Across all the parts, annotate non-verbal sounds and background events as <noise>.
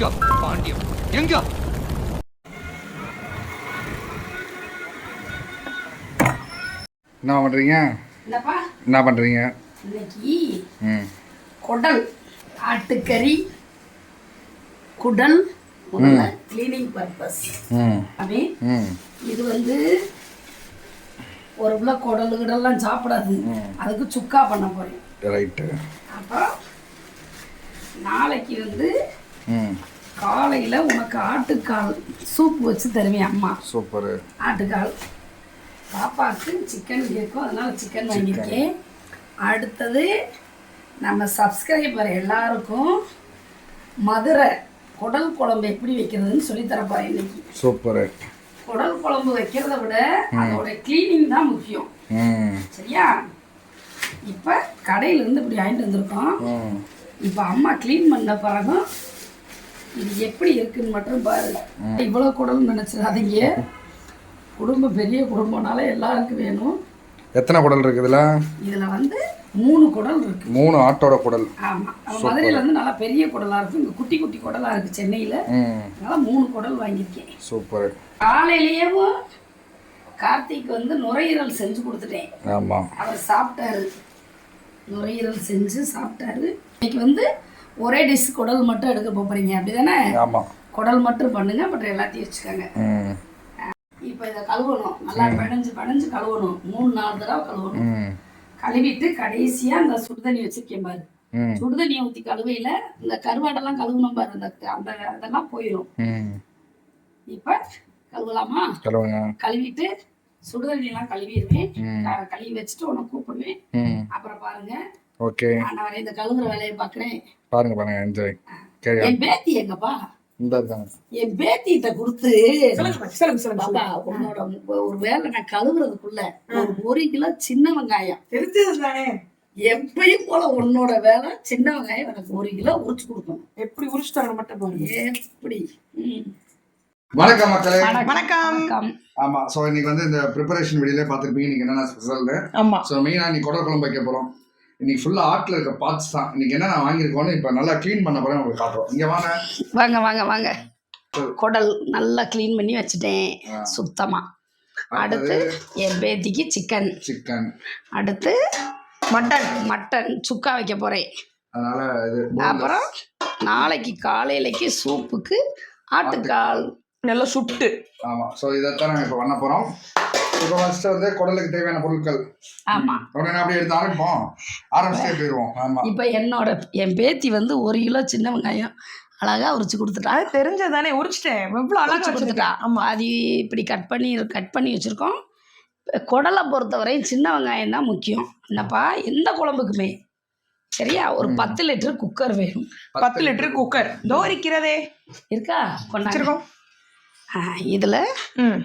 எங்க பாண்டியம் எங்க? என்ன பண்ணுறீங்க என்னப்பா? என்ன பண்ணுறீங்க இன்னைக்கு ம். குடல் ஆட்டுக்கறி குடல் முதல்ல க்ளீனிங் பர்பஸ் ம். அப்படி? ம். இது வந்து ஒரு உள்ள குடல் கிடல்லாம் சாப்பிடாது. அதுக்கு சுக்கா பண்ண போறேன். ரைட்டு அப்புறம் நாளைக்கு வந்து ம். காலையில் உனக்கு ஆட்டுக்கால் சூப் வச்சு தருவேன் அம்மா. சூப்பரு ஆட்டுக்கால். பாப்பாவுக்கு சிக்கன் கேட்கும் அதனால சிக்கன் வாங்கியிருக்கேன். அடுத்தது நம்ம சப்ஸ்கிரைபர் எல்லாருக்கும் மதுரை குடல் குழம்பு எப்படி வைக்கிறதுன்னு சொல்லித் தர போறேன் இன்னைக்கு. சூப்பரு குடல் குழம்பு வைக்கிறத விட அதோட க்ளீனிங் தான் முக்கியம். சரியா? இப்போ கடையிலேருந்து இப்படி வாங்கிட்டு வந்திருக்கோம். இப்போ அம்மா க்ளீன் பண்ண பிறகும் இது எப்படி இருக்குன்னு மட்டும் பாரு இவ்வளோ குடல் நினச்சிடாதீங்க. குடும்பம் பெரிய குடும்பம்னால எல்லாருக்கும் வேணும். எத்தனை குடல் இருக்குதுல இதில்? வந்து மூணு குடல் இருக்கு. மூணு ஆட்டோட குடல். ஆமாம் மதுரையில் வந்து நல்லா பெரிய குடலாக இருக்கும் இங்கே குட்டி குட்டி குடலாக இருக்குது சென்னையில். அதனால மூணு குடல் வாங்கியிருக்கேன். சூப்பரு. காலையிலேயும் கார்த்திக் வந்து நுரையீரல் செஞ்சு கொடுத்துட்டேன். ஆமாம் அவர் சாப்பிட்டாரு. நுரையீரல் செஞ்சு சாப்பிட்டாரு. இன்னைக்கு வந்து ஒரே டிஷ் குடல் மட்டும் எடுக்க போறீங்க. அப்படிதானே? ஆமாம் குடல் மட்டும் பண்ணுங்க பட் எல்லாத்தையும் வச்சுக்கோங்க. இப்போ இதை கழுவணும். நல்லா பிணைஞ்சு பிணைஞ்சு கழுவணும். மூணு நாலு தடவை கழுவணும். கழுவிட்டு கடைசியா இந்த சுடுதண்ணி வச்சிருக்கேன் பாரு. சுடுதண்ணியை ஊற்றி கழுவையில இந்த கருவாடெல்லாம் கழுவணும் பாரு. அந்த அந்த அதெல்லாம் போயிடும் இப்போ கழுவலாமா? கழுவிட்டு சுடுதண்ணியெல்லாம் கழுவிடுவேன். கழுவி வச்சுட்டு உன்னை கூப்பிடுவேன். அப்புறம் பாருங்க. ஓகே. நான் இந்த கழுவுற வேலையை பார்க்குறேன். பாருங்க பாருங்க என்ஜாய் கேரியா என் பேத்தி எங்கப்பா? இந்த இருக்காங்க. என் பேத்திகிட்ட கொடுத்து. பாப்பா உன்னோட ஒரு வேலை நான் கழுவுறதுக்குள்ள ஒரு ஒரு கிலோ சின்ன வெங்காயம். தெரிஞ்சது தானே எப்பயும் போல உன்னோட வேலை சின்ன வெங்காயம் எனக்கு ஒரு கிலோ உரிச்சு கொடுக்கணும். எப்படி உரிச்சுட்டாங்க மட்டும் பாருங்க. எப்படி. வணக்கம் மக்களே. வணக்கம். ஆமாம் ஸோ இன்னைக்கு வந்து இந்த ப்ரிப்பரேஷன் வீடியோலே பார்த்துருப்பீங்க. இன்னைக்கு என்னென்ன ஸ்பெஷல்னு ஆமா. ஸோ மெயினாக இன்னைக்கு குடல் குழம்பு வைக்க போகிறோம் இன்னைக்கு ஃபுல்லாக ஆட்டில் இருக்க பார்ட்ஸ் தான். இன்னைக்கு என்ன நான் வாங்கியிருக்கோன்னு இப்போ நல்லா க்ளீன் பண்ண போகிறேன் உங்களுக்கு காட்டுறோம். இங்கே வாங்க. வாங்க வாங்க வாங்க. குடல் நல்லா க்ளீன் பண்ணி வச்சுட்டேன் ஆ. சுத்தமா. அடுத்து என் பேத்திக்கு சிக்கன் சிக்கன் அடுத்து மட்டன் மட்டன் சுக்கா வைக்க போறேன். அதனால இது அப்புறம் நாளைக்கு காலையிலக்கு சூப்புக்கு ஆட்டுக்கால். நல்லா சுட்டு. ஆமாம் ஸோ இதைத்தான் நாங்கள் இப்போ பண்ண போகிறோம் இப்போ ஃபஸ்ட்டு வந்து குடலுக்கு தேவையான பொருட்கள். ஆமா. உடனே அப்படியே எடுத்து ஆரம்பிப்போம். ஆரம்பிச்சுட்டே போயிடுவோம் ஆமாம் இப்போ என்னோட என் பேத்தி வந்து ஒரு கிலோ சின்ன வெங்காயம் அழகா உரிச்சு கொடுத்துட்டா. அது தெரிஞ்சது தானே உரிச்சிட்டேன். எவ்வளவு அழகா உரிச்சு கொடுத்துட்டா. ஆமா அது இப்படி கட் பண்ணி கட் பண்ணி வச்சிருக்கோம். குடலை பொறுத்தவரை சின்ன வெங்காயம் தான் முக்கியம். என்னப்பா? எந்த குழம்புக்குமே. சரியா? ஒரு பத்து லிட்டர் குக்கர் வேணும். பத்து லிட்டர் குக்கர். தோ இருக்கிறதே. இருக்கா? கொண்டாங்க வச்சிருக்கோம். இதில் ம்.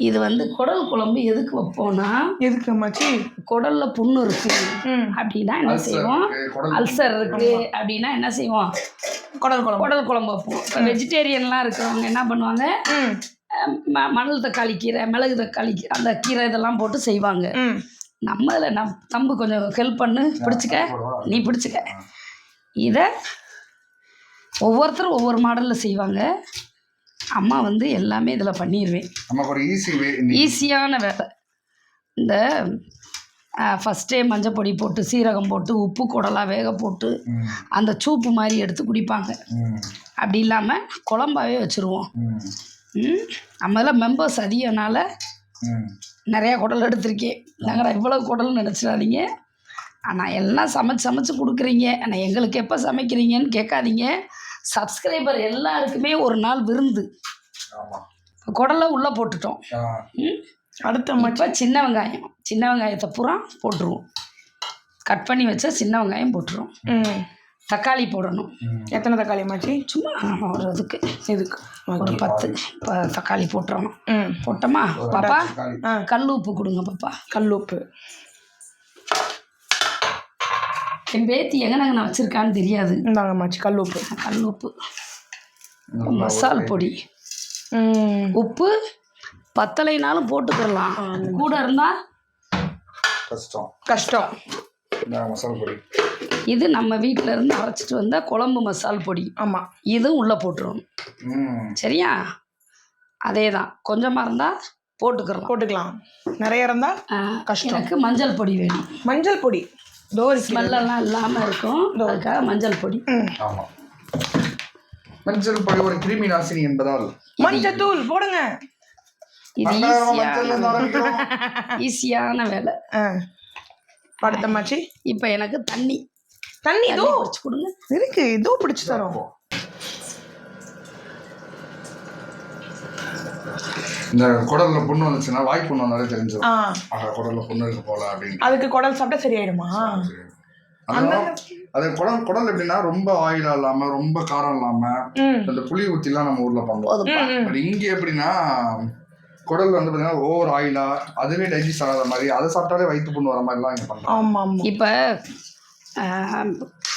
இது வந்து குடல் குழம்பு எதுக்கு வைப்போம்னா எதுக்கு அம்மாச்சி குடல்ல புண்ணு இருக்கு. அப்படின்னா என்ன செய்வோம்? அல்சர் இருக்கு. அப்படின்னா என்ன செய்வோம்? குடல் குழம்பு. குடல் குழம்பு வைப்போம். இப்போ வெஜிடேரியன்லாம் இருக்கிறவங்க என்ன பண்ணுவாங்க? ம். மணல் தக்காளி கீரை மிளகு தக்காளி கீரை அந்த கீரை இதெல்லாம் போட்டு செய்வாங்க. ம். நம்ம இதில் நம் தம்பு கொஞ்சம் ஹெல்ப் பண்ணு. பிடிச்சிக்க. நீ பிடிச்சிக்க. இதை ஒவ்வொருத்தரும் ஒவ்வொரு மாடலில் செய்வாங்க. அம்மா வந்து எல்லாமே இதில் பண்ணிடுவேன் நமக்கு ஒரு ஈஸி வே ஈஸியான வேலை இந்த ஃபஸ்ட்டே மஞ்சள் பொடி போட்டு சீரகம் போட்டு உப்பு குடலாக வேக போட்டு அந்த சூப்பு மாதிரி எடுத்து குடிப்பாங்க. அப்படி இல்லாமல் குழம்பாவே வச்சுருவோம். ம், நம்மள மெம்பர்ஸ் அதிகனால நிறையா குடல் எடுத்திருக்கேன். நாங்கள் இவ்வளோ குடல் நினச்சிடாதீங்க. ஆனால் எல்லாம் சமைச்சு சமைச்சு கொடுக்குறீங்க. ஆனால் எங்களுக்கு எப்போ சமைக்கிறீங்கன்னு கேட்காதீங்க. சப்ஸ்கிரைபர் எல்லாருக்குமே ஒரு நாள் விருந்து. குடலை உள்ளே போட்டுட்டோம். ம்? அடுத்த இப்போ சின்ன வெங்காயம். சின்ன வெங்காயத்தை பூரா போட்டுருவோம். கட் பண்ணி வச்சா சின்ன வெங்காயம் போட்டுருவோம். ம். தக்காளி போடணும். எத்தனை தக்காளி அம்மாச்சி சும்மா ஒரு இதுக்கு இதுக்கு. ஒரு பத்து. இப்போ தக்காளி போட்டுறணும். ம். போட்டோமா? பாப்பா கல் உப்பு கொடுங்க பாப்பா. கல் உப்பு. என் பேத்தி எங்கே நான் வச்சுருக்கான்னு தெரியாது. இந்தாங்க அம்மாச்சி கல் உப்பு. கல் உப்பு மசால் பொடி. ம். உப்பு பத்தலைனாலும் போட்டுக்கிறலாம். கூட இருந்தால் கஷ்டம். கஷ்டம். இந்த மசாலா பொடி. இது நம்ம வீட்டில் இருந்து அரைச்சிட்டு வந்த குழம்பு மசால் பொடி. ஆமாம் இதுவும் உள்ளே போட்டுருவோம் ம். சரியா? அதே தான் கொஞ்சமாக இருந்தால் போட்டுக்கிறலாம். போட்டுக்கலாம். நிறைய இருந்தால் கஷ்டம். எனக்கு மஞ்சள் பொடி வேணும். மஞ்சள் பொடி. தோரி ஸ்மெல்லெல்லாம் இல்லாமல் இருக்கும். அதுக்காக மஞ்சள் பொடி. ஆமாம் மஞ்சள் பொடி ஒரு கிருமி நாசினி என்பதால். மஞ்சள் தூள் போடுங்க. இது ஈஸியான. <laughs> ஈஸியான வேலை. ஆ. படுத்தமாச்சி இப்போ எனக்கு தண்ணி. தண்ணி இதோ குடிச்சு கொடுங்க. இருக்கு இதோ பிடிச்சி தரோம். இந்த குடல்ல புண்ணு வந்துச்சுன்னா வாய் புண்ணு வந்தாலே தெரிஞ்சிடும் ஆஹா குடல்ல புண்ணு இருக்கு போல அப்படின்னு. அதுக்கு குடல் சாப்பிட்டா சரியாயிடுமா? அது குடல் குடல் எப்படின்னா ரொம்ப ஆயிலா இல்லாம ரொம்ப காரம் இல்லாம ம். இந்த புளி ஊத்திலாம் நம்ம ஊர்ல பண்ணுவோம். பட் இங்க எப்படின்னா குடல் வந்து பார்த்தீங்கன்னா ஓவர் ஆயிலா அதுவே டைஜஸ்ட் ஆகாத மாதிரி அதை சாப்பிட்டாலே வயிற்று புண்ணு வர மாதிரிலாம் இங்கே பண்ணுறோம் இப்போ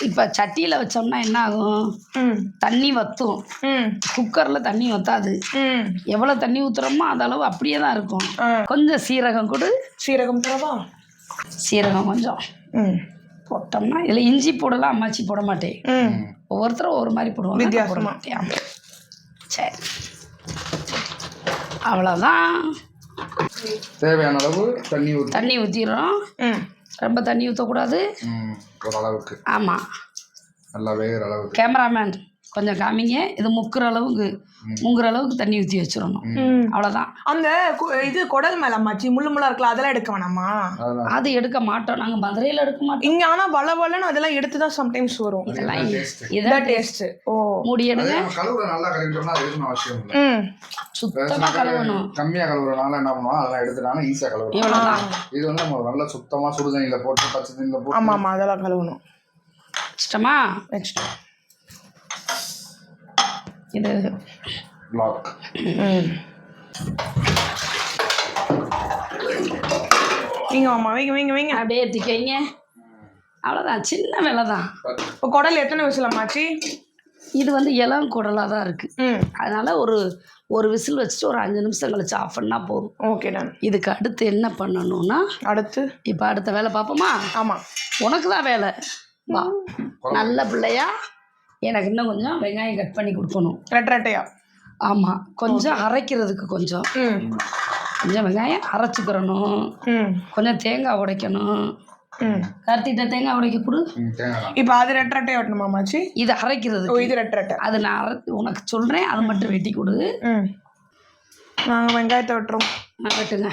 இப்போ சட்டியில் வச்சோம்னா என்ன ஆகும் ம். தண்ணி வற்றும் ம். குக்கரில் தண்ணி வற்றாது ம். எவ்வளோ தண்ணி ஊற்றுறோமோ அந்த அளவு அப்படியே தான் இருக்கும். கொஞ்சம் சீரகம் கொடு. சீரகம் தரவா சீரகம் கொஞ்சம். ம். போட்டோம்னா இதில் இஞ்சி போடலாம் அம்மாச்சி போட மாட்டேன். ம். ஒவ்வொருத்தரும் ஒரு மாதிரி போடுவாங்க போட. மாட்டேன். சரி. அவ்வளோதான் தேவையான அளவு தண்ணி தண்ணி ஊற்றிடுறோம் ம். ரொம்ப தண்ணி ஊற்றக்கூடாது ஓரளவுக்கு ஆமாம் நல்லா வேகிற அளவுக்கு. கேமராமேன் கொஞ்சம் காமிங்க. இது முக்குற அளவுக்கு. முங்குற அளவுக்கு தண்ணி ஊற்றி வச்சிடணும் அவ்வளோதான் அந்த கு- இது குடல் மேல அம்மாச்சி முள்ளு முள்ளா இருக்குல்ல அதெல்லாம் எடுக்க வேணாமா? அது எடுக்க மாட்டோம். நாங்கள் மதுரையில் எடுக்க மாட்டோம். இங்க ஆனா வள வளன்னு அதெல்லாம் எடுத்து தான் சம்டைம்ஸ் வரும். இதெல்லாம். இதான் டேஸ்ட் ஓ. மூடி எடுங்க. சுத்தமாக கழுவணும். கம்மியாக கழுவுறனால என்ன பண்ணுவோம்? அதெல்லாம் எடுத்துட்டாங்கன்னா ஈஸியாக இது வந்து நம்ம நல்லா சுத்தமாக சுடு தண்ணியில் போட்டு பச்சை தண்ணியில் போட்டு. ஆமா ஆமா அதெல்லாம் கழுவணும். இஷ்டமா நெக்ஸ்ட் இது பிளாக் ம் நீங்க ஆமா வைங்க வைங்க வைங்க அப்படியே வைங்க அவ்வளோதான் சின்ன வேலை தான் இப்போ குடல் எத்தனை விசில் அம்மாச்சி? இது வந்து இளம் குடலாக தான் இருக்குது ம். அதனால் ஒரு ஒரு விசில் வச்சுட்டு ஒரு அஞ்சு நிமிஷம் கழிச்சு ஆஃப் பண்ணால் போதும். ஓகே டன் இதுக்கு அடுத்து என்ன பண்ணணும்னா அடுத்து? இப்போ அடுத்த வேலை பார்ப்போமா? ஆமா. உனக்கு தான் வேலை. வா. நல்ல பிள்ளையா எனக்கு இன்னும் கொஞ்சம் வெங்காயம் கட் பண்ணி கொடுக்கணும். ரெட்டை ரெட்டையா? ஆமாம் கொஞ்சம் அரைக்கிறதுக்கு கொஞ்சம். ம். கொஞ்சம் வெங்காயம் அரைச்சிக்கிறணும் ம். கொஞ்சம் தேங்காய் உடைக்கணும். ம். கருத்திட்ட தேங்காய் உடைக்க கொடு. இப்போ அது ரெட்டை ரெட்டையா வெட்டணுமா அம்மாச்சி? இது ஓ அரைக்கிறதுக்கு இது ரெட்டை ரெட்டை. அது நான் அரை உனக்கு சொல்கிறேன் அதை மட்டும் வெட்டி கொடு. ம். நாங்கள் வெங்காயத்தை வெட்டுறோம். நான் வெட்டுங்க.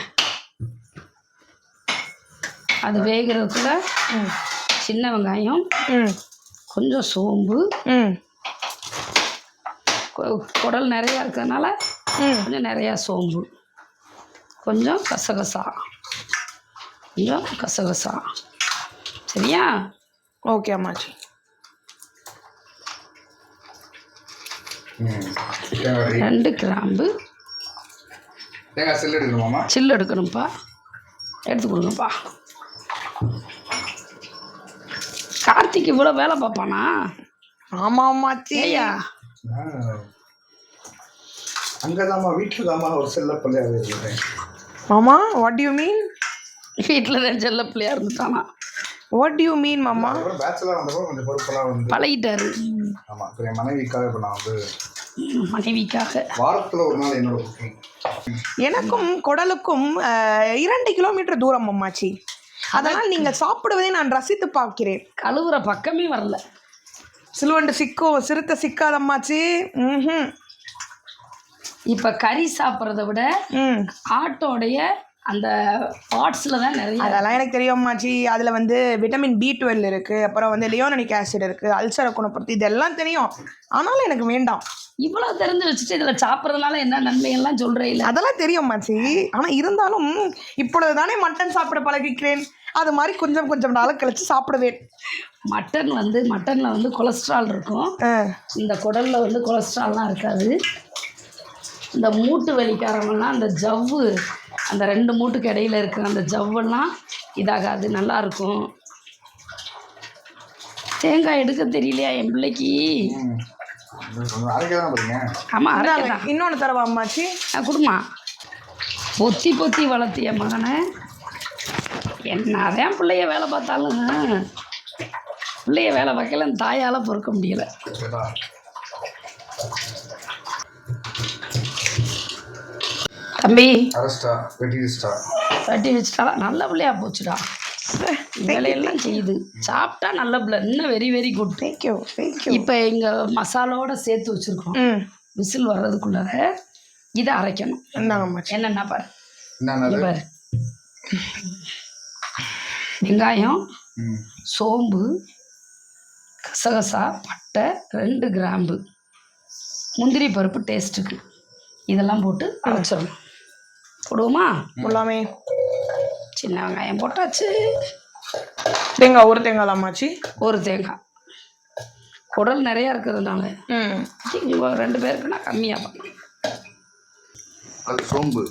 அது வேகிறதுக்குள்ள சின்ன வெங்காயம். ம். கொஞ்சம் சோம்பு. குடல் நிறையா இருக்கிறதுனால ம். கொஞ்சம் நிறையா சோம்பு. கொஞ்சம் கசகசா. கொஞ்சம் கசகசா. சரியா? ஓகே அம்மாச்சி. ரெண்டு கிராம்பு. சில்லு எடுக்கணும்ப்பா. எடுத்து கொடுங்கப்பா. கார்த்திக் இவ்வளோ வேலை பார்ப்பானா? ஆமா அம்மாச்சி ஏய்யா அங்கதாம்மா வீட்டில் தாம்மா ஒரு செல்ல பிள்ளையாக இருக்கிறேன் மாமா வாட் யூ மீன் வீட்டில் தான் செல்ல பிள்ளையா இருந்துட்டானா? வாட் யூ மீன் மாமா? அதுக்கப்புறம் பேச்சுலர் வந்தப்போ கொஞ்சம் பொறுப்பெல்லாம் வந்து பழகிட்டாரு. ஆமாம் இப்போ என் மனைவிக்காக இப்போ நான் வந்து மனைவிக்காக. வாரத்தில் ஒரு நாள் என்னோட எனக்கும் குடலுக்கும் அஹ், இரண்டு கிலோமீட்டர் தூரம் அம்மாச்சி அதனால் நீங்கள் சாப்பிடுவதை நான் ரசித்து பார்க்கிறேன். கழுவுற பக்கமே வரல. சிலுவண்டு சிக்கோ சிறுத்தை சிக்காத அம்மாச்சி ம் இப்போ கறி சாப்பிட்றத விட ஆட்டோடைய அந்த பார்ட்ஸில் தான் நிறைய அதெல்லாம் எனக்கு தெரியும் அம்மாச்சி. அதில் வந்து விட்டமின் பி டுவெல் இருக்குது அப்புறம் வந்து லியோனனிக் ஆசிட் இருக்குது அல்சரை குணப்படுத்தி இதெல்லாம் தெரியும். ஆனாலும் எனக்கு வேண்டாம். இவ்வளோ தெரிஞ்சு வச்சுட்டு இதில் சாப்பிட்றதுனால என்ன நன்மைகள்லாம் சொல்கிறே இல்லை. அதெல்லாம் தெரியும் அம்மாச்சி. ஆனால் இருந்தாலும் இப்பொழுது தானே மட்டன் சாப்பிட பழகிக்கிறேன். அது மாதிரி கொஞ்சம் கொஞ்சம் நாள் கழிச்சு சாப்பிடுவேன். மட்டன் வந்து மட்டனில் வந்து கொலஸ்ட்ரால் இருக்கும். இந்த குடலில் வந்து கொலஸ்ட்ரால்லாம் இருக்காது. இந்த மூட்டு வலிக்காரங்கெல்லாம் அந்த ஜவ்வு அந்த ரெண்டு மூட்டுக்கு இடையில இருக்கிற அந்த ஜவ்வெல்லாம் இதாகாது நல்லா இருக்கும். தேங்காய் எடுக்க தெரியலையா என் பிள்ளைக்கு? அரைக்க ஆமாம் இந்தாங்க, அரைக்கலாம் இன்னொன்னு தரவா அம்மாச்சி? குடுமா பொத்தி பொத்தி வளர்த்திய மகனை. என்னதான் பிள்ளைய வேலை பார்த்தாலும் பிள்ளைய வேலை பார்க்கல தாயால் பொறுக்க முடியல. தம்பி. தட்டி வச்சுட்டாலா நல்ல பிள்ளையா போச்சுடா. வேலையெல்லாம் செய்யுது. சாப்பிட்டா நல்ல பிள்ளை. இன்னும் very very good thank you thank you இப்போ எங்கள் மசாலோட சேர்த்து வச்சுருக்கோம். விசில் வர்றதுக்குள்ளார இதை அரைக்கணும். என்னென்ன பாரு. பாரு. வெங்காயம் சோம்பு கசகசா பட்டை ரெண்டு கிராம்பு. முந்திரி பருப்பு டேஸ்ட்டுக்கு. இதெல்லாம் போட்டு அரைச்சிடணும். போடுவோமா? எல்லாமே சின்ன வெங்காயம் போட்டாச்சு. தேங்காய் ஒரு தேங்காய் அம்மாச்சி ஒரு தேங்காய். குடல் நிறையா இருக்கிறதுனால. ரெண்டு பேருக்குன்னா கம்மியாக பண்ணணும் அது சோம்பு.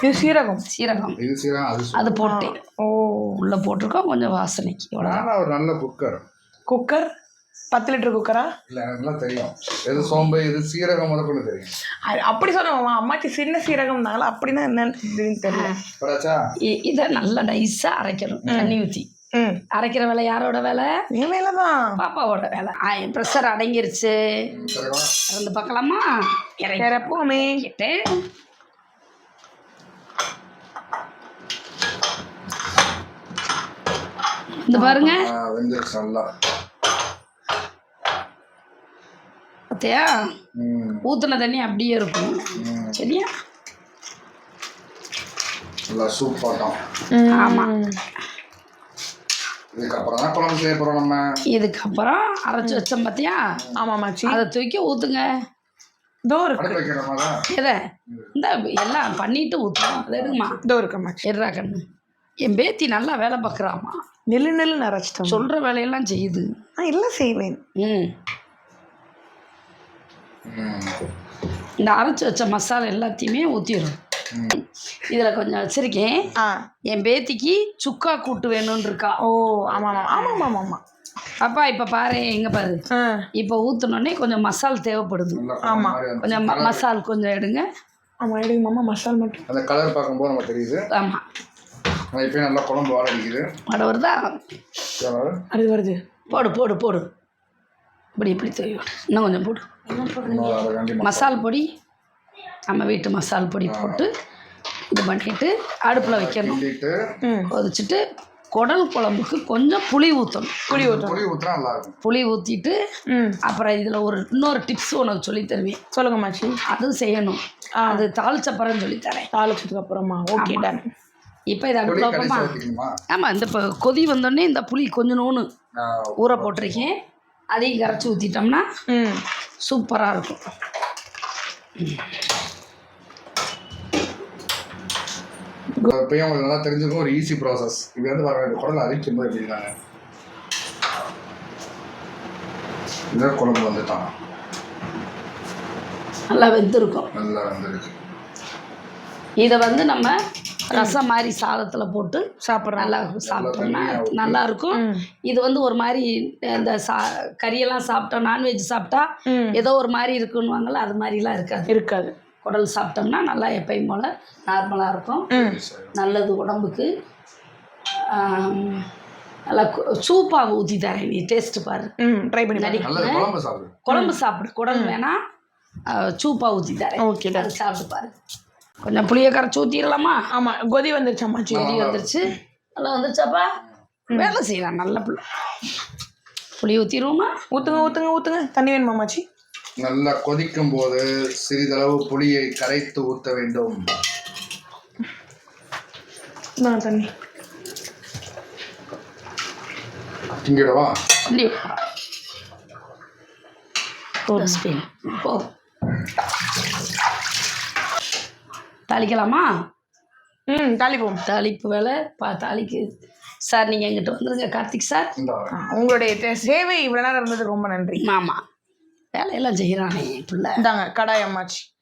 இது சீரகம். சீரகம். இது சீரகம் அது அது போட்டேன். ஓ உள்ளே போட்டிருக்கோம். கொஞ்சம் வாசனைக்கு இவ்வளோ நானும் ஒரு நல்ல குக்கர். குக்கர்? பத்து லிட்டர் குக்கரா? இல்லை எனக்கு நல்லா தெரியும். எது சோம்பு எது சீரகம் முதற்கொண்டு தெரியும். அது அப்படி சொல்லுவாங்க அம்மாச்சி சின்ன சீரகம்னால அப்படின்னா என்னன்னு தெரியல. இ- இதை நல்லா நைஸாக அரைக்கணும் தண்ணி ஊற்றி ம். அரைக்கிற வேலை யாரோட வேலை? என் வேலை தான். பாப்பாவோட வேலை. ப்ரெஷர் அடங்கிருச்சு. சீரகம்? திறந்து பார்க்கலாமா? இறக்கி இறப்போமே கேட்டேன் இந்த பாருங்க. ஆ, வெந்துருச்சு நல்லா. பார்த்தியா ஊற்றின தண்ணி அப்படியே இருக்கும். சரியா? நல்லா சூப் போட்டோம் ஆமாம் இதுக்கப்புறம் தான் குழம்பு செய்ய போகிறோம் நம்ம. இதுக்கப்புறம் அரைச்சி வச்சோம் பார்த்தியா ஆமாம் அம்மாச்சி அதை தூக்கி ஊற்றுங்க இதோ இருக்கு. எதை? இந்த எல்லாம் பண்ணிட்டு ஊற்றுவோம் அதை எடுங்கம்மா. இதோ இருக்கு அம்மாச்சி எடுறா கண்ணு. என் பேத்தி நல்லா வேலை பார்க்குறாம்மா. நெல்லு நெல்லு நரைச்சிட்டோம் சொல்கிற வேலையெல்லாம் செய்யுது. நான் எல்லாம் செய்வேன். ம். இந்த அரைச்சி வச்ச மசாலா எல்லாத்தையுமே ஊற்றிடும் இதில் கொஞ்சம் வச்சுருக்கேன். ஆ. என் பேத்திக்கு சுக்கா கூட்டு வேணும்னு இருக்கா. ஓ ஆமாம் ஆமாம் ஆமாம் ஆமாம் ஆமாம் அப்பா இப்போ பாரு எங்கே பாரு. இப்போ ஊற்றினோடனே கொஞ்சம் மசால் தேவைப்படுது. வந்துச்சு. கொஞ்சம் ம- மசால் கொஞ்சம் எடுங்க. ஆமாம் எடுங்க மாமா மசால் மட்டும். அந்த கலர் பார்க்கும்போது நமக்கு தெரியுது. ஆமாம் ஆனால் இப்போயும் நல்லா குழம்பு வாட அடிக்குது. வடை வருதா? அது வருது போடு போடு போடு. இப்படி இப்படி தூவி விடு. இன்னும் கொஞ்சம் போடு. மசாலா. பொடி நம்ம வீட்டு மசால் பொடி போட்டு இது பண்ணிட்டு அடுப்பில் வைக்கணும். கொதிச்சுட்டு குடல் குழம்புக்கு கொஞ்சம் புளி ஊற்றணும் புளி ஊற்றினா நல்லா இருக்கும். புளி ஊற்றிட்டு ம். அப்புறம் இதில் ஒரு இன்னொரு டிப்ஸ் உனக்கு சொல்லித் தருவேன். சொல்லுங்க அம்மாச்சி அதுவும் செய்யணும். அது தாளிச்சப்பறம் சொல்லித்தரேன் தாளிச்சதுக்கு அப்புறமா. ஓகே டன் இப்போ இதை பொடி அடுப்பில் வைப்போமா ஆமாம் இந்த இப்போ கொதி வந்தோடனே இந்த புளி கொஞ்சோன்னு நான் ஊற போட்டிருக்கேன். அதையும் கரைச்சி ஊற்றிட்டோம்னா சூப்பராக இருக்கும். இப்பயும் உங்களுக்கு நல்லா தெரிஞ்சுக்கும் ஒரு ஈஸி ப்ராசஸ் இது வந்து வர குடல் அரிக்கும் போது எப்படின்னாங்க இதான் குழம்பு வந்துட்டான். நல்லா வெந்திருக்கும். நல்லா வந்துருக்கு. இதை வந்து நம்ம ரசம் மாதிரி சாதத்தில் போட்டு சாப்பிட்றேன் நல்லா சாப்பிட்டோம்னா நல்லா இருக்கும் ம். இது வந்து ஒரு மாதிரி இந்த சா கறியெல்லாம் சாப்பிட்டோம் நான்வெஜ் சாப்பிட்டா ஏதோ ஒரு மாதிரி இருக்குன்னுவாங்கல்ல அது மாதிரிலாம் இருக்காது. இருக்காது. குடல் சாப்பிட்டோம்னா நல்லா எப்பயும் போல் நார்மலாக இருக்கும். நல்லது உடம்புக்கு. நல்லா சூப்பாக ஊற்றி தரேன் நீ டேஸ்ட்டு பாரு. ட்ரை பண்ணி. நல்லது குழம்பு சாப்பிடு. குடல் வேணா சூப்பாக ஊற்றி தரேன். ஓகே சாப்பிட்டு பாரு. கொஞ்சம் புளியை கரைச்சி ஊற்றிடலாமா ஆமாம் கொதி வந்துருச்சு அம்மாச்சி புளி வந்துருச்சு. நல்லா வந்துருச்சாப்பா? வேலை செய்யலாம் நல்ல புள்ள புளி ஊற்றிடுவோமா ஊற்றுங்க ஊற்றுங்க ஊற்றுங்க தண்ணி வேணுமா அம்மாச்சி? நல்லா கொதிக்கும் போது சிறிதளவு புளியை கரைத்து ஊற்ற வேண்டும். நான் தண்ணி. திங்கிடவா புளி ஸ்பூன் போதும் தாளிக்கலாமா? ம் தாளிப்போம். தாளிப்பு வேலை பா தாளிக்கு. சார் நீங்கள் எங்கிட்ட வந்துருங்க. கார்த்திக் சார். உங்களுடைய தே- சேவை இவ்வளோ நேரம் இருந்ததுக்கு ரொம்ப நன்றி. ஆமாம் வேலையெல்லாம் செய்கிறானே பிள்ளை. இந்தாங்க கடாய் அம்மாச்சி.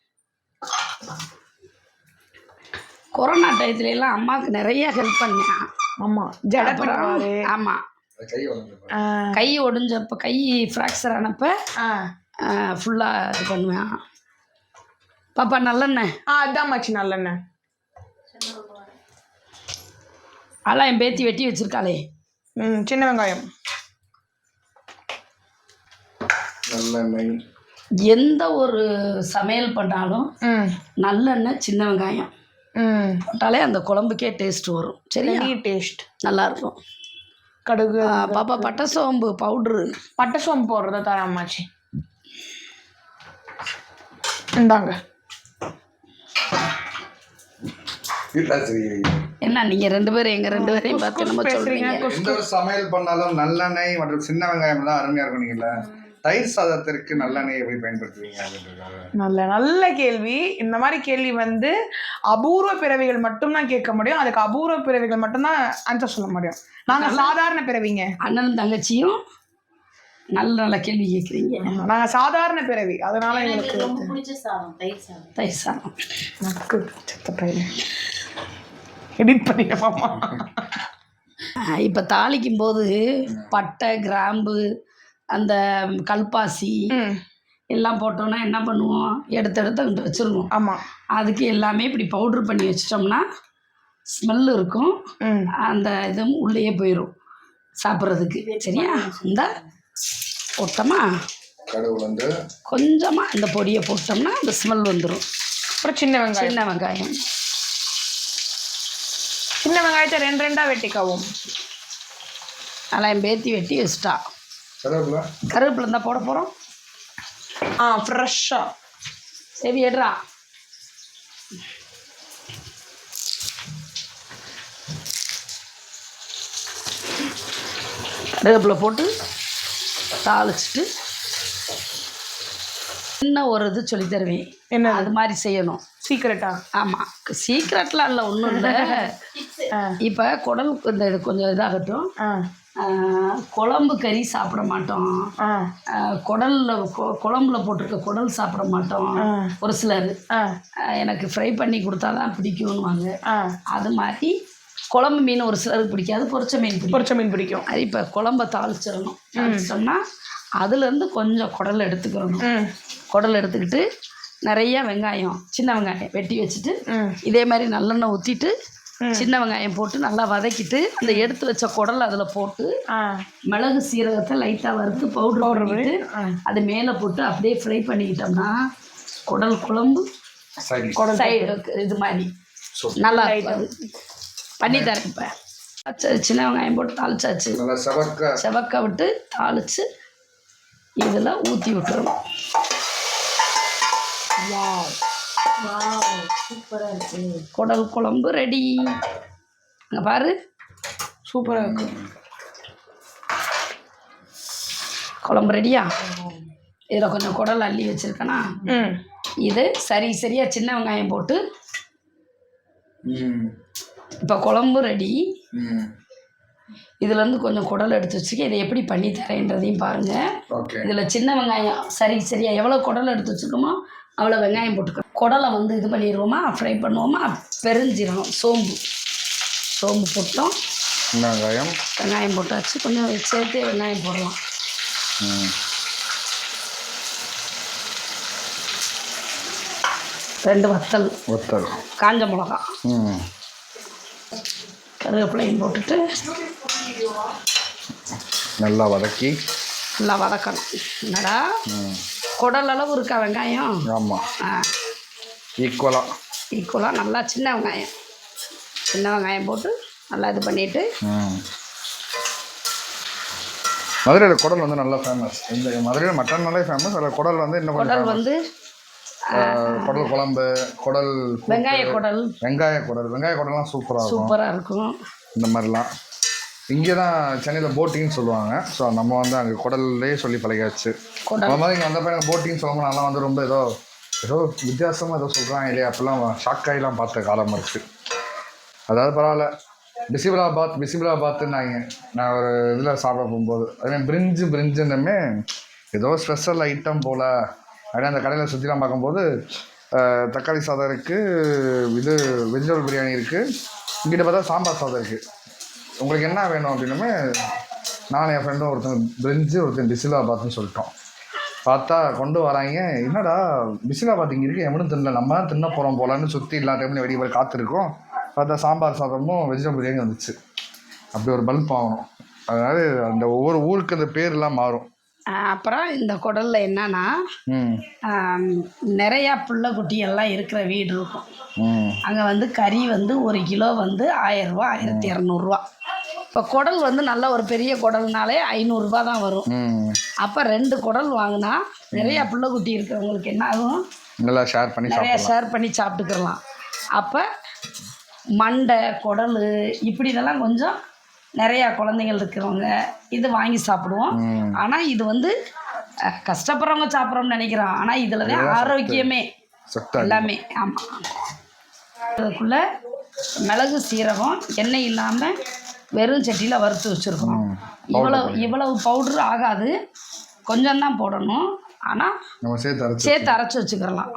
கொரோனா டயத்துல எல்லாம் அம்மாவுக்கு நிறைய ஹெல்ப் பண்ணேன் ஆமாம் ஜட அப்புறம் ஆமாம் கை வந்து ஆ. கை ஒடிஞ்சப்ப கை ஃப்ராக்சர் ஆனப்ப ஆ. ஃபுல்லாக இது பண்ணுவேன். பாப்பா நல்லெண்ணெய். ஆ அதான் அம்மாச்சி நல்லெண்ணெய். அதெல்லாம் என் பேத்தி வெட்டி வச்சிருக்காளே. ம் சின்ன வெங்காயம். நல்லெண்ணெய். எந்த ஒரு சமையல் பண்ணாலும் ம். நல்லெண்ணெய் சின்ன வெங்காயம். ம். போட்டாலே அந்த குழம்புக்கே டேஸ்ட் வரும். சரியா? டேஸ்ட் நல்லாயிருக்கும் கடுகு. பாப்பா பட்டை சோம்பு பவுட்ரு பட்டை சோம்பு போடுறத தராமாச்சு இந்தாங்க. என்ன நீங்கள் ரெண்டு பேரும் எங்கள் ரெண்டு பேரையும் பார்த்து நம்ம சொல்கிறீங்க எந்த ஒரு சமையல் பண்ணாலும் நல்லெண்ணெய் மற்றும் சின்ன வெங்காயம் தான் அருமையாக இருக்கும் நீங்கள்ல. தயிர் சாதத்திற்கு நல்லெண்ணெய் எப்படி பயன்படுத்துவீங்க நல்ல நல்ல கேள்வி. இந்த மாதிரி கேள்வி வந்து அபூர்வ பிறவிகள் மட்டும்தான் கேட்க முடியும். அதுக்கு அபூர்வ பிறவிகள் மட்டும்தான் ஆன்சர் சொல்ல முடியும். நாங்க சாதாரண பிறவிங்க. அண்ணனும் தங்கச்சியும் நல்ல நல்ல கேள்வி கேட்குறீங்க நாங்க சாதாரண பிறவி. அதனால எங்களுக்கு ரொம்ப பிடிச்ச சாதம் தயிர் சாதம். தயிர் சாதம். நக்கு செத்த எடிட் பண்ணிட்டோமா இப்போ தாளிக்கும் போது பட்டை கிராம்பு அந்த கல்பாசி எல்லாம் போட்டோன்னா என்ன பண்ணுவோம்? எடுத்து எடுத்து அங்கிட்டு வச்சிருவோம். ஆமா. அதுக்கு எல்லாமே இப்படி பவுட்ரு பண்ணி வச்சிட்டோம்னா ஸ்மெல் இருக்கும். அந்த இதுவும் உள்ளேயே போயிடும் சாப்பிட்றதுக்கு. சரியா? இந்த. போட்டோமா? கடுகு வந்து கொஞ்சமாக இந்த பொடியை போட்டோம்னா அந்த ஸ்மெல் வந்துடும் அப்புறம் சின்ன வெங்காயம். சின்ன வெங்காயம். சின்ன வெங்காயத்தை ரெண்டு ரெண்டா வெட்டிக்கவும். அதெல்லாம் என் பேத்தி வெட்டி வச்சிட்டா. கருவேப்பிலை. கருவேப்பிலை இருந்தால் போட போகிறோம் ஆ ஃப்ரெஷ்ஷா சரி எடுறா. கருவேப்பிலை போட்டு தாளிச்சிட்டு சின்ன ஒரு இது சொல்லி தருவேன். என்ன அது மாதிரி செய்யணும். சீக்கிரட்டா? ஆமாம் சீக்ரெட்லாம் இல்லை ஒன்றும் இல்லை. இப்போ குடல் இந்த இது கொஞ்சம் இதாகட்டும். குழம்பு கறி சாப்பிட மாட்டோம். குடல்ல குழம்புல போட்டிருக்க குடல் சாப்பிட மாட்டோம். ஒரு சிலர். எனக்கு ஃப்ரை பண்ணி கொடுத்தா தான் பிடிக்கும்னுவாங்க அது மாதிரி குழம்பு மீன் ஒரு சிலருக்கு பிடிக்காது பொரிச்ச மீன் பிடிக்கும். பொரிச்ச மீன் பிடிக்கும். அது இப்போ குழம்ப தாளிச்சிடணும். தாளிச்சிட்டோம்னா அதுலேருந்து கொஞ்சம் குடல் எடுத்துக்கிறணும் குடல் எடுத்துக்கிட்டு நிறைய வெங்காயம் சின்ன வெங்காயம் வெட்டி வச்சுட்டு இதே மாதிரி நல்லெண்ணெய் ஊற்றிட்டு சின்ன வெங்காயம் போட்டு நல்லா வதக்கிட்டு அந்த எடுத்து வச்ச குடல் அதில் போட்டு மிளகு சீரகத்தை லைட்டாக வறுத்து பவுடர் பவுடர் பண்ணிட்டு. அது மேலே போட்டு அப்படியே ஃப்ரை பண்ணிக்கிட்டோம்னா குடல் குழம்பு சைடு இது மாதிரி. நல்லா இருக்கும் அது. பண்ணி தரேன் இப்போ. சின்ன வெங்காயம் போட்டு தாளிச்சாச்சு செவக்க. செவக்க விட்டு தாளித்து இதில் ஊற்றி இருக்கு. குடல் குழம்பு ரெடி. அங்கே பாரு. சூப்பரா இருக்கு. குழம்பு ரெடியா? இதில் கொஞ்சம் குடல் அள்ளி வச்சுருக்கேனா? ம். இது சரி சரியாக சின்ன வெங்காயம் போட்டு ம். இப்போ குழம்பு ரெடி இதுலேருந்து கொஞ்சம் குடல் எடுத்து வச்சுக்க. இதை எப்படி பண்ணி தரேன்றதையும் பாருங்கள் இதில் சின்ன வெங்காயம் சரி சரியா எவ்வளோ குடல் எடுத்து வச்சுருக்கோமோ அவ்வளோ வெங்காயம் போட்டுக்கணும் குடலை வந்து இது பண்ணிடுவோமா? ஃப்ரை பண்ணுவோமா? பெருஞ்சீரகம் சோம்பு. சோம்பு போட்டோம். வெங்காயம். வெங்காயம் போட்டாச்சு. கொஞ்சம் சேர்த்தே வெங்காயம் போடலாம். ரெண்டு வத்தல். ஒத்தல் காஞ்ச மிளகா. கருவேப்பிலையும் போட்டுட்டு நல்லா வதக்கி. நல்லா வதக்கணும். என்னடா? குடல் அளவு இருக்கா வெங்காயம்? ஆமாம் ஈக்குவலாக ஈக்குவலாக நல்லா சின்ன வெங்காயம். சின்ன வெங்காயம் போட்டு நல்லா இது பண்ணிவிட்டு மதுரையில் குடல் வந்து நல்லா ஃபேமஸ் இந்த மதுரையில் மட்டன்னாலே ஃபேமஸ் அதில் குடல் வந்து இன்னும் குடல் வந்து குடல் குழம்பு குடல் வெங்காய குடல். வெங்காய குடல். வெங்காய குடல்லாம் சூப்பராக இருக்கும். சூப்பராக இருக்கும். இந்த மாதிரிலாம். இங்கே தான் சென்னையில் போட்டிங்னு சொல்லுவாங்க. ஸோ நம்ம வந்து அங்கே குடல்லே சொல்லி பழகியாச்சு. அந்த மாதிரி இங்கே வந்தப்ப எனக்கு போட்டிங் சொல்லும்போது நான்லாம் வந்து ரொம்ப ஏதோ ஏதோ வித்தியாசமாக ஏதோ சொல்கிறாங்க இல்லையா? அப்போல்லாம் ஷாக் ஆகிலாம் பார்த்த காலம் இருக்குது அதாவது பரவாயில்ல. பிசிபிளாபாத் பிசிபிளாபாத்துன்னாங்க நான் ஒரு இதில் சாப்பிட போகும்போது. அதே பிரிஞ்சு பிரிஞ்சுன்னுமே ஏதோ ஸ்பெஷல் ஐட்டம் போல். அப்படியே அந்த கடையில் சுற்றிலாம் பார்க்கும்போது தக்காளி சாதம் இருக்குது இது வெஜிடபிள் பிரியாணி இருக்குது இங்கிட்ட பார்த்தா சாம்பார் சாதம் இருக்குது உங்களுக்கு என்ன வேணும் அப்படின்னுமே நானும் என் ஃப்ரெண்டும் ஒருத்தன் பிரிஞ்சு ஒருத்தன் பிசிலாபாத்னு சொல்லிட்டோம். பார்த்தா கொண்டு வராங்க. என்னடா பிசிலாபாத் இங்கே இருக்குது எவனும் தின்னல. நம்ம தான் தின்ன போகிறோம் போகலான்னு சுற்றி எல்லா டைம்லையும் வெளியே போய் காத்திருக்கோம். பார்த்தா சாம்பார் சாதமும் வெஜிடபிள் பிரியாணி வந்துச்சு. அப்படி ஒரு பல்ப் ஆகணும் அதனால அந்த ஒவ்வொரு ஊருக்கு அந்த பேர்லாம் மாறும். அப்புறம் இந்த குடலில் என்னன்னா நிறையா புள்ள குட்டியெல்லாம் இருக்கிற வீடு இருக்கும். அங்கே வந்து கறி வந்து ஒரு கிலோ வந்து ஆயிரரூபா ஆயிரத்தி இரநூறுவா. இப்போ குடல் வந்து நல்ல ஒரு பெரிய குடல்னாலே ஐநூறுரூபா தான் வரும். அப்போ ரெண்டு குடல் வாங்கினா நிறையா புள்ள குட்டி இருக்கிறவங்களுக்கு என்ன ஆகும்? நல்லா ஷேர் பண்ணி நிறையா ஷேர் பண்ணி சாப்பிட்டுக்கலாம். அப்போ மண்டை குடல் இப்படி இதெல்லாம் கொஞ்சம் நிறையா குழந்தைகள் இருக்கிறவங்க இது வாங்கி சாப்பிடுவோம். ஆனால் இது வந்து கஷ்டப்படுறவங்க சாப்பிட்றோம்னு நினைக்கிறோம். ஆனால் இதில் தான் ஆரோக்கியமே எல்லாமே. ஆமாம் அதுக்குள்ளே மிளகு சீரகம் எண்ணெய் இல்லாமல் வெறும் சட்டியில் வறுத்து வச்சுருக்கோம். இவ்வளவு இவ்வளவு பவுட்ரு ஆகாது. கொஞ்சம் தான் போடணும். ஆனால் நம்ம சேர்த்து அரைச்சி சேர்த்து அரைச்சி வச்சுக்கிறலாம்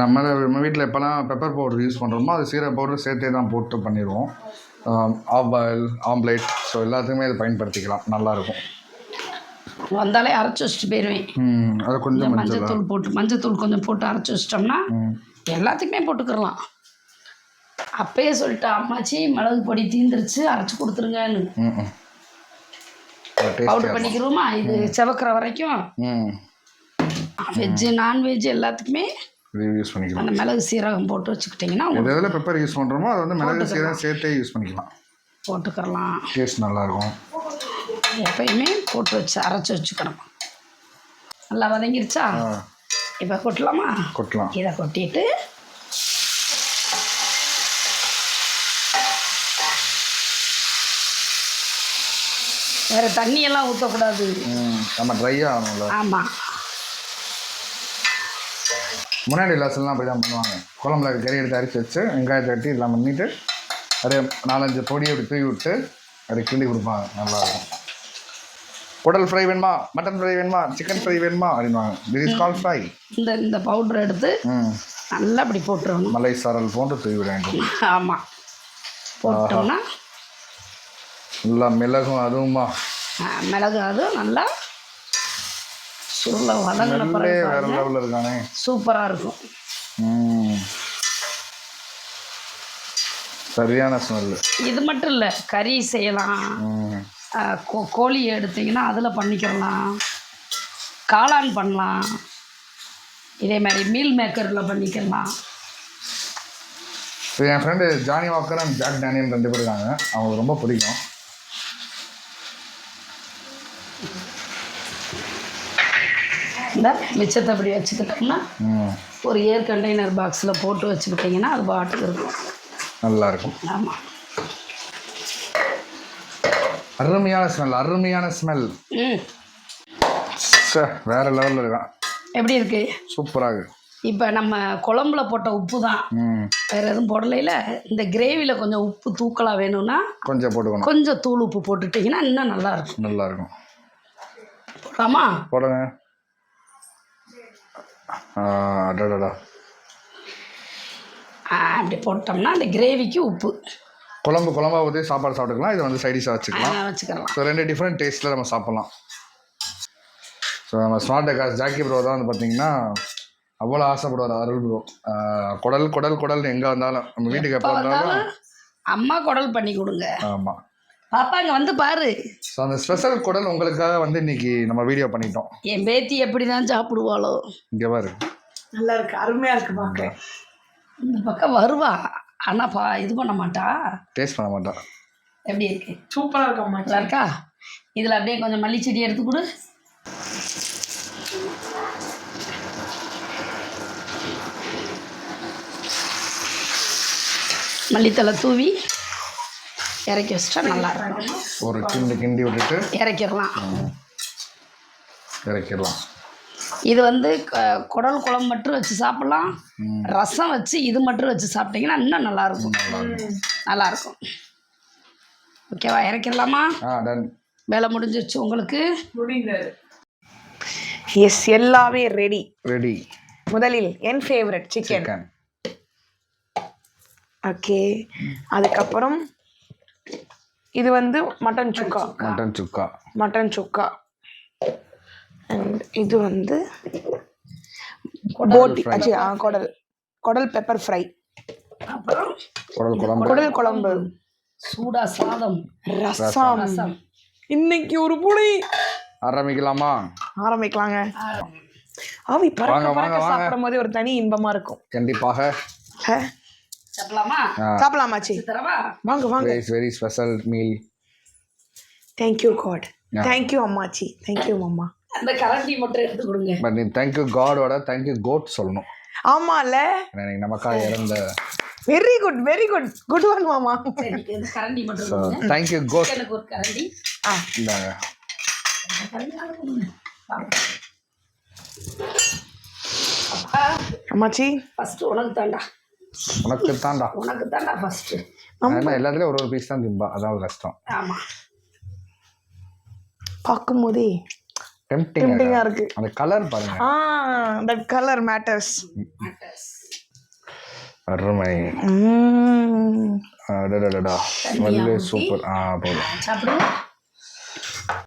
நம்ம நம்ம வீட்டில் எப்போல்லாம் பெப்பர் பவுடர் யூஸ் பண்ணுறோமோ அது சீரக பவுடர் சேர்த்தே தான் போட்டு பண்ணிடுவோம். ஆஃப் பாயில் ஆம்லேட் ஸோ எல்லாத்துக்குமே இதை பயன்படுத்திக்கலாம். நல்லாயிருக்கும். வந்தாலே அரைச்சி வச்சுட்டு போயிடுவேன் அது கொஞ்சம் மஞ்சத்தூள் போட்டு மஞ்சத்தூள் கொஞ்சம் போட்டு அரைச்சி வச்சிட்டோம்னா எல்லாத்துக்குமே போட்டுக்கிறலாம். அப்பயே சொல்லிட்டு அம்மாச்சி மிளகு பொடி தீந்துருச்சு அரைச்சி கொடுத்துருங்கன்னு. பவுடர் பண்ணிக்கிறோமா? இது செவக்கிற வரைக்கும். வெஜ்ஜு நான்வெஜ் எல்லாத்துக்குமே யூஸ் பண்ணிக்கலாம். அந்த மிளகு சீரகம் போட்டு வச்சுக்கிட்டிங்கன்னா எது எதில் பெப்பர் யூஸ் பண்ணுறோமோ அது வந்து மிளகு சீரகம் சேர்த்தே யூஸ் பண்ணிக்கலாம். போட்டுக்கிறலாம் டேஸ்ட் நல்லாயிருக்கும். எப்பயுமே போட்டு வச்சு அரைச்சி வச்சுக்கணும். நல்லா வதங்கிருச்சா? இப்போ கொட்டலாமா? கொட்டலாம். இதை கொட்டிட்டு வேறு தண்ணியெல்லாம் ஊற்றக்கூடாது நம்ம ட்ரையாக ஆகணும்ல. ஆமாம் முன்னாடி லெசன்லாம் அப்படி தான் பண்ணுவாங்க. குழம்புல கறி எடுத்து அரிசி வச்சு வெங்காயத்தை கட்டி எல்லாம் பண்ணிட்டு அப்படியே நாலஞ்சு பொடியை அப்படி தூவி விட்டு அப்படியே கிண்டி கொடுப்பாங்க. நல்லாயிருக்கும் குடல் ஃப்ரை வேணுமா? மட்டன் ஃப்ரை வேணுமா? சிக்கன் ஃப்ரை வேணுமா? அப்படின்வாங்க திஸ் இஸ் கால் ஃப்ரை இந்த இந்த பவுடர் எடுத்து நல்லா அப்படி போட்டுருணும் மலை சாரல் போன்று தூவி விட வேண்டும். ஆமாம் போட்டோம்னா நல்லா மிளகும் அதுவுமா. மிளகு அதுவும் நல்லா சுருளை வதங்கின பிறகு சூப்பராக இருக்கும். சரியான ஸ்மெல்லு இது மட்டும் இல்லை கறி செய்யலாம். கோழி எடுத்தீங்கன்னா அதில் பண்ணிக்கிறலாம். காளான் பண்ணலாம். இதே மாதிரி மீல் மேக்கரில் பண்ணிக்கலாம். என் friend Johnny Walker and Jack Daniel ரெண்டு பேர் இருக்காங்க. அவங்களுக்கு ரொம்ப பிடிக்கும். இந்த மிச்சத்தை அப்படி வச்சுக்கிட்டோம்னா ஒரு ஏர் கண்டெய்னர் பாக்ஸில் போட்டு வச்சுக்கிட்டிங்கன்னா அது பாட்டுக்கு இருக்கும். நல்லா இருக்கும் ஆமாம் அருமையான ஸ்மெல் அருமையான ஸ்மெல் வேற லெவலில் இருக்கான். எப்படி இருக்கு? சூப்பராக இருக்கு. இப்போ நம்ம குழம்புல போட்ட உப்பு தான். வேறு எதுவும் போடலைல இந்த கிரேவியில் கொஞ்சம் உப்பு தூக்கலாக வேணும்னா கொஞ்சம் போட்டுக்கணும். கொஞ்சம் தூள் உப்பு போட்டுட்டிங்கன்னா இன்னும் நல்லா இருக்கும். நல்லா இருக்கும் போடலாமா? போடுங்க. அடடடா. ஆ, அப்படி போட்டோம்னா அந்த கிரேவிக்கு உப்பு. குழம்பு குழம்பா ஊற்றி சாப்பாடு சாப்பிட்டுக்கலாம். இதை வந்து சைடிஷாக வச்சுக்கலாம். வச்சுக்கலாம். ஸோ ரெண்டு டிஃப்ரெண்ட் டேஸ்ட்டில் நம்ம சாப்பிட்லாம். ஸோ நம்ம ஸ்மார்ட் டெக்காஸ் ஜாக்கி ப்ரோ தான் வந்து பார்த்தீங்கன்னா அவ்வளோ ஆசைப்படுவார் அருள் ப்ரோ குடல் குடல் குடல் எங்கே வந்தாலும் நம்ம வீட்டுக்கு எப்போ வந்தாலும் அம்மா குடல் பண்ணி கொடுங்க. ஆமாம் பாப்பா இங்கே வந்து பாரு. ஸோ அந்த ஸ்பெஷல் குடல் உங்களுக்காக வந்து இன்னைக்கு நம்ம வீடியோ பண்ணிட்டோம். என் பேத்தி எப்படி தான் சாப்பிடுவாளோ. இங்கே பாரு. நல்லா இருக்கு. அருமையா இருக்கு பார்க்க இந்த பக்கம் வருவா. ஆனால் பா இது பண்ண மாட்டா. டேஸ்ட் பண்ண மாட்டா. எப்படி இருக்கு? சூப்பரா இருக்கு அம்மா நல்லா இருக்கா? இதில் அப்படியே கொஞ்சம் மல்லிச்செடி எடுத்து கொடு. மல்லித்தலை தூவி. இறக்கி வச்சிட்டா நல்லா இருக்கும். ஒரு கிண்டி கிண்டி விட்டுட்டு இறக்கிடலாம். இறக்கிடலாம். இது வந்து குடல் குழம்பு மட்டும் வச்சு சாப்பிட்லாம். ரசம் வச்சு இது மட்டும் வச்சு சாப்பிட்டீங்கன்னா இன்னும் நல்லாயிருக்கும் நல்லாயிருக்கும் ஓகேவா? இறக்கிடலாமா? வேலை முடிஞ்சிருச்சு உங்களுக்கு? முடிந்தது. எஸ் எல்லாமே ரெடி ரெடி முதலில் என் ஃபேவரட் சிக்கன் சிக்கன் ஓகே அதுக்கப்புறம் இது வந்து mutton chukka. Mutton chukka. Mutton chukka. And இது வந்து போட்டி. அச்சி ஆ குடல். குடல் பெப்பர் ஃப்ரை அப்புறம் குடல் குழம்பு. குடல் குழம்பு. சூடா சாதம். ரசம். ரசம். இன்னைக்கு ஒரு புளி. ஆரம்பிக்கலாமா? ஆரம்பிக்கலாங்க. ஆவி பறக்க பறக்க. சாப்பிடும் போது ஒரு தனி இன்பமா இருக்கும். கண்டிப்பாக. சாப்பிடலாமாச்சி தரவா? வாங்க வாங்க. Very very special meal thank you god Yeah. Thank you அம்மாச்சி. தேங்க்யூ அம்மா. அந்த கரண்டி மட்டும் எடுத்து கொடுங்க. பட் நீ தேங்க்யூ காடோட தேங்க்யூ கோட் சொல்லணும். ஆமால. இன்னைக்கு நமக்காக இறந்த very good very good good one மாமா. கரண்டி மட்டும் தேங்க்யூ கோட் எனக்கு ஒரு கரண்டி. ஆ. இந்தாங்க. அம்மாச்சி. ஃபர்ஸ்ட் உனக்கு தாண்டா உனக்கு தான்டா உனக்கு தாண்டா ஃபர்ஸ்ட் ஏன்னா எல்லாத்துலேயும் ஒரு ஒரு பீஸ் தான் திம்பா. அதான் ஒரு கஷ்டம். ஆமா. பார்க்கும் போதே டெம்டிங் டெம்டிங்கா இருக்கு. அந்த கலர் பாருங்க. ஆ தட் கலர் மேட்டர்ஸ் அருமை. அடடடடா நல்ல சூப்பர் ஆ போதும். சாப்பிடுங்க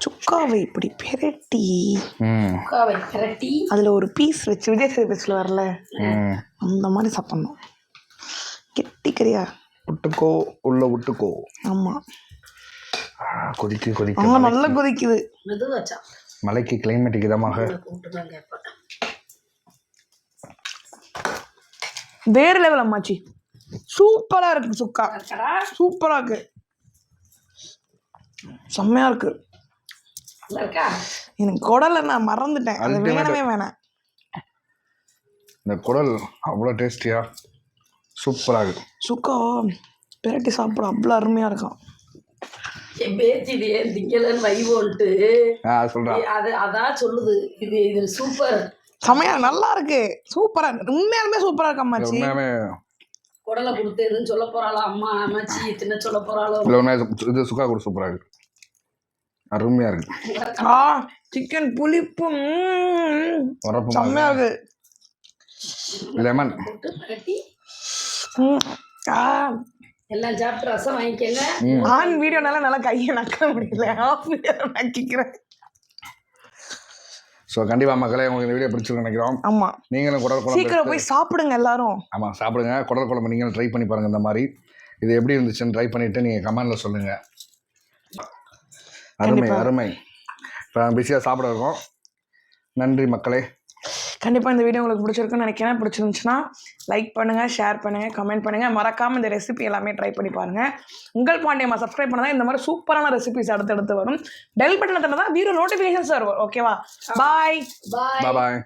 சுக்காவை இப்படி பெரட்டி. ம். முக்காவை கரட்டி அதுல ஒரு பீஸ் வச்சு விஜய் சேதுபதியில் வரல. அந்த மாதிரி சாப்பிடணும். கெட்டிக்கறியா? விட்டுக்கோ உள்ள விட்டுக்கோ. ஆமா. ஆ, கொதிக்கு கொதிக்க. அவங்க நல்லா கொதிக்குது. மலைக்கு கிளைமேட் இதமாக. வேற லெவல் அம்மாச்சி. சூப்பரா இருக்கு சுக்கா. இருக்கடா சூப்பரா இருக்கு. செம்மையா இருக்கு. நல்லா இருக்கா? எனக்கு குடலை நான் மறந்துட்டேன். அது. வேணவே வேணாம். இந்த குடல் அவ்வளோ டேஸ்டியா சூப்பராக இருக்கு சுக்கா பெரட்டி சாப்பிட அவ்வளோ அருமையா இருக்கும் என் பேச்சு இது ஏன் திங்கலன்னு வைவோன்ட்டு ஆ சொல்கிறா அது அதான் சொல்லுது. இது இது சூப்பர் செம்மையா நல்லா இருக்கு. சூப்பரா உண்மையாலுமே சூப்பரா இருக்கு அம்மாச்சி? உண்மையாமே குடலை கொடுத்து எதுவும் சொல்ல போறாளோ அம்மா அம்மாச்சி தின்ன சொல்ல போறாளோ? இல்லை இது சுக்கா கூட சூப்பராக இருக்கு. அருமையாக இருக்கு. ஆ சிக்கன் புளிப்பு ம்ம். உரப்பு செம்மையா இருக்கு. லெமன் எல்லாம் சாப்பிட்டு ரசம் வாங்கிக்கங்க. ஆன் வீடியோனால நல்லா கையை நக்க முடியல. Of video நக்கிக்கிறேன். ஸோ கண்டிப்பாக மக்களே உங்களுக்கு இந்த வீடியோ பிடிச்சிருக்குன்னு நினைக்கிறோம். ஆமா. நீங்களும் குடல் குழம்பு சீக்கிரம் போய் சாப்பிடுங்க எல்லாரும். ஆமாம் சாப்பிடுங்க. குடல் குழம்பு நீங்களும் ட்ரை பண்ணி பாருங்கள் இந்த மாதிரி. இது எப்படி இருந்துச்சுன்னு ட்ரை பண்ணிவிட்டு நீங்கள் கமெண்டில் சொல்லுங்கள் அருமை. அருமை. இப்போ பிஸியாக சாப்பிட இருக்கோம். நன்றி மக்களே. கண்டிப்பா இந்த வீடியோ உங்களுக்கு பிடிச்சிருக்குன்னு நினைக்கிறேன். பிடிச்சிருந்துச்சுன்னா லைக் பண்ணுங்க ஷேர் பண்ணுங்க கமெண்ட் பண்ணுங்க. மறக்காம இந்த ரெசிபி எல்லாமே ட்ரை பண்ணி பாருங்க. உங்கள் பாண்டியம்மா சப்ஸ்கிரைப் பண்ணா இந்த மாதிரி சூப்பரான ரெசிபிஸ் அடுத்தடுத்து வரும். பெல் பட்டனை தந்தா தான் வீடியோ நோட்டிஃபிகேஷன்ஸ் வரும். ஓகேவா பாய் பாய் பாய்